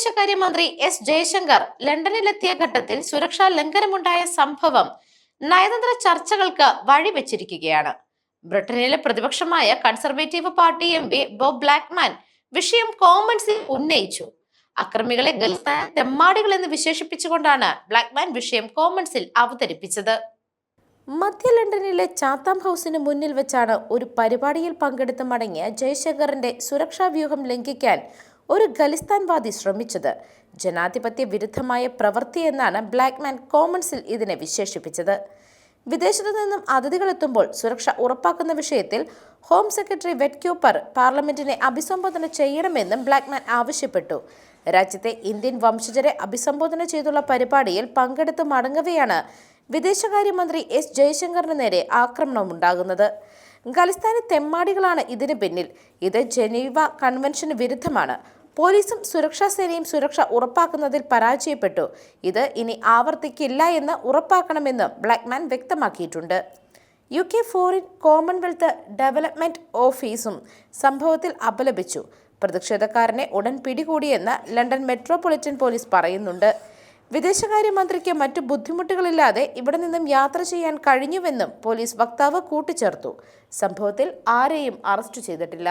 വിദേശകാര്യമന്ത്രി എസ് ജയശങ്കർ ലണ്ടനിലെത്തിയ ഘട്ടത്തിൽ സുരക്ഷാ ലംഘനമുണ്ടായ സംഭവം നയതന്ത്ര ചർച്ചകൾക്ക് വഴിവെച്ചിരിക്കുകയാണ്. ബ്രിട്ടനിലെ പ്രതിപക്ഷമായ conservative party M P Bob Blackman വിഷയം കോമൺസിൽ ഉന്നയിച്ചു. അക്രമികളെ ഗൽസ്ഥാൻ തെമ്മാടികൾ എന്ന് വിശേഷിപ്പിച്ചുകൊണ്ടാണ് ബ്ലാക്ക്മാൻ വിഷയം കോമൺസിൽ അവതരിപ്പിച്ചത്. മധ്യ ലണ്ടനിലെ ചാത്താം ഹൗസിന് മുന്നിൽ വെച്ചാണ് ഒരു പരിപാടിയിൽ പങ്കെടുത്ത് മടങ്ങിയ ജയശങ്കറിന്റെ സുരക്ഷാ വ്യൂഹം ലംഘിക്കാൻ ഒരു ഖലിസ്ഥാൻവാദി ശ്രമിച്ചത്. ജനാധിപത്യ വിരുദ്ധമായ പ്രവൃത്തി എന്നാണ് ബ്ലാക്ക്മാൻ കോമൺസിൽ ഇതിനെ വിശേഷിപ്പിച്ചത്. വിദേശത്തു നിന്നും അതിഥികളെത്തുമ്പോൾ സുരക്ഷ ഉറപ്പാക്കുന്ന വിഷയത്തിൽ ഹോം സെക്രട്ടറി വെറ്റ്ക്യൂപ്പർ പാർലമെന്റിനെ അഭിസംബോധന ചെയ്യണമെന്നും ബ്ലാക്ക്മാൻ ആവശ്യപ്പെട്ടു. രാജ്യത്തെ ഇന്ത്യൻ വംശജരെ അഭിസംബോധന ചെയ്തുള്ള പരിപാടിയിൽ പങ്കെടുത്ത് മടങ്ങവെയാണ് വിദേശകാര്യമന്ത്രി എസ് ജയശങ്കറിന് നേരെ ആക്രമണം ഉണ്ടാകുന്നത് ഖലിസ്ഥാനി തെമ്മാടികളാണ് ഇതിന് പിന്നിൽ. ഇത് ജനീവ കൺവെൻഷന് വിരുദ്ധമാണ്. പോലീസും സുരക്ഷാ സേനയും സുരക്ഷ ഉറപ്പാക്കുന്നതിൽ പരാജയപ്പെട്ടു. ഇത് ഇനി ആവർത്തിക്കില്ല എന്ന് ഉറപ്പാക്കണമെന്ന് ബ്ലാക്ക്മാൻ വ്യക്തമാക്കിയിട്ടുണ്ട്. U K foreign commonwealth development ഓഫീസും സംഭവത്തിൽ അപലപിച്ചു. പ്രതിഷേധക്കാരനെ ഉടൻ പിടികൂടിയെന്ന് ലണ്ടൻ മെട്രോപൊളിറ്റൻ പോലീസ് പറയുന്നുണ്ട്. വിദേശകാര്യമന്ത്രിക്ക് മറ്റു ബുദ്ധിമുട്ടുകളില്ലാതെ ഇവിടെ നിന്നും യാത്ര ചെയ്യാൻ കഴിഞ്ഞുവെന്നും പോലീസ് വക്താവ് കൂട്ടിച്ചേർത്തു. സംഭവത്തിൽ ആരെയും അറസ്റ്റ് ചെയ്തിട്ടില്ല.